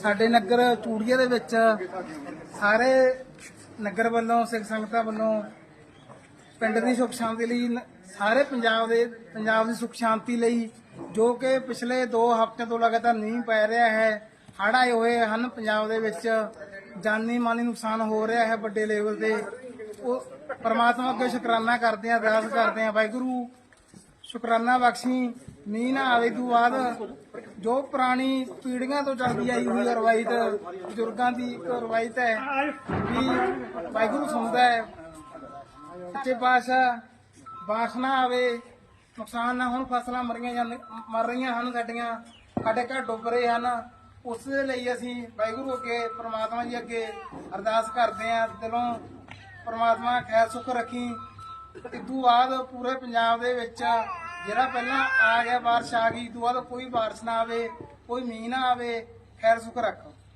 ਸਾਡੇ ਨਗਰ ਚੂੜੀਏ ਦੇ ਵਿੱਚ ਸਾਰੇ ਨਗਰ ਵੱਲੋਂ, ਸਿੱਖ ਸੰਗਤਾਂ ਵੱਲੋਂ ਪਿੰਡ ਦੀ ਸੁਖ ਸ਼ਾਂਤੀ ਲਈ, ਸਾਰੇ ਪੰਜਾਬ ਦੇ, ਪੰਜਾਬ ਦੀ ਸੁਖ ਸ਼ਾਂਤੀ ਲਈ ਜੋ ਕਿ ਪਿਛਲੇ 2 ਹਫ਼ਤਿਆਂ ਤੋਂ ਲਗਾਤਾਰ ਮੀਂਹ ਪੈ ਰਿਹਾ ਹੈ, ਹੜ੍ਹ ਆਏ ਹੋਏ ਹਨ ਪੰਜਾਬ ਦੇ ਵਿੱਚ, ਜਾਨੀ ਮਾਨੀ ਨੁਕਸਾਨ ਹੋ ਰਿਹਾ ਹੈ ਵੱਡੇ ਲੈਵਲ ਤੇ। ਉਹ ਪਰਮਾਤਮਾ ਅੱਗੇ ਸ਼ੁਕਰਾਨਾ ਕਰਦੇ ਆ ਅਰਦਾਸ ਕਰਦੇ ਆ ਵਾਹਿਗੁਰੂ, ਸ਼ੁਕਰਾਨਾ ਬਖਸ਼ੀ, ਮੀਂਹ ਨਾ ਆਵੇ ਤੋਂ ਬਾਅਦ ਜੋ ਪੁਰਾਣੀ ਪੀੜ੍ਹੀਆਂ ਤੋਂ ਚੱਲਦੀ ਆਈ ਹੋਈ ਰਵਾਇਤ, ਬਜ਼ੁਰਗਾਂ ਦੀ ਇੱਕ ਰਵਾਇਤ ਹੈ ਵੀ ਵਾਹਿਗੁਰੂ ਸੁਣਦਾ ਹੈ, ਸੱਚੇ ਪਾਤਸ਼ਾਹ ਬਾਸ਼ਨਾ ਆਵੇ, ਨੁਕਸਾਨ ਨਾ ਹੋਣ, ਫਸਲਾਂ ਮਰੀਆਂ ਜਾਂਦੇ ਮਰ ਰਹੀਆਂ ਹਨ ਸਾਡੀਆਂ, ਸਾਡੇ ਘਰ ਡੁੱਬ ਰਹੇ ਹਨ। ਉਸ ਦੇ ਲਈ ਅਸੀਂ ਵਾਹਿਗੁਰੂ ਅੱਗੇ, ਪ੍ਰਮਾਤਮਾ ਜੀ ਅੱਗੇ ਅਰਦਾਸ ਕਰਦੇ ਹਾਂ, ਦਿਲੋਂ ਪ੍ਰਮਾਤਮਾ ਖੈਰ ਸੁਖ ਰੱਖੀ। ਇਦੋਂ ਬਾਅਦ ਪੂਰੇ ਪੰਜਾਬ ਦੇ ਵਿੱਚ ਜਿਹੜਾ ਪਹਿਲਾਂ ਆ ਗਿਆ ਬਾਰਿਸ਼ ਆ ਗਈ ਇਦੋਂ ਬਾਅਦ ਕੋਈ ਬਾਰਿਸ਼ ਨਾ ਆਵੇ, ਕੋਈ ਮੀਂਹ ਨਾ ਆਵੇ, ਖੈਰ ਸੁਖ ਰੱਖ।